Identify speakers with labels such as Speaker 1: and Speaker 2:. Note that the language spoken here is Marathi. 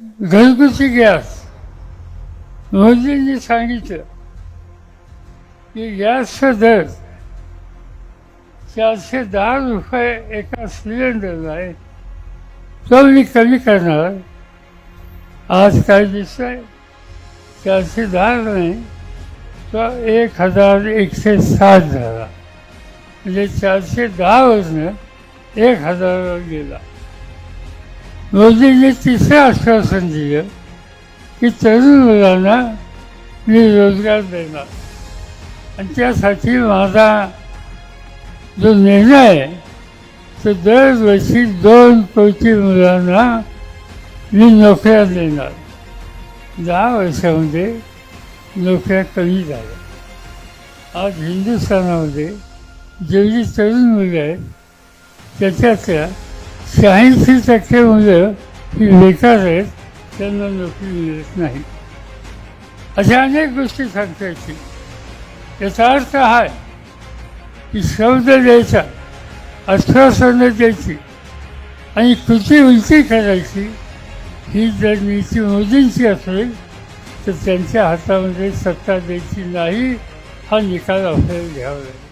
Speaker 1: घरगुती गॅस. मोदींनी सांगितलं की गॅसचा दर चारशे दहा रुपये एका सिलेंडरला आहे तो मी कमी करणार. आज काय दिसतंय? चारशे दहा नाही तो एक हजार एकशे साठ झाला. म्हणजे चारशे दहावरनं एक हजारावर गेला. मोदींनी तिसरं आश्वासन दिलं की तरुण मुलांना मी रोजगार देणार आणि त्यासाठी माझा जो निर्णय आहे तो दरवर्षी दोन कोटी मुलांना मी नोकऱ्या देणार दहा वर्षामध्ये नोकऱ्या कमी झाल्या आज हिंदुस्थानामध्ये जेवढी तरुण मुलं आहेत त्याच्यातल्या शहाऐंशी टक्के म्हणजे मुलं ही बेकार आहेत त्यांना नोकरी मिळत नाही. अशा अनेक गोष्टी सांगता येतील. याचा अर्थ हा आहे की शब्द द्यायचा आश्वासनं द्यायची आणि कृती उलटी करायची ही जर नीती मोदींची असेल तर त्यांच्या हातामध्ये सत्ता द्यायची नाही हा निकाल आपल्याला घ्यावा लागेल.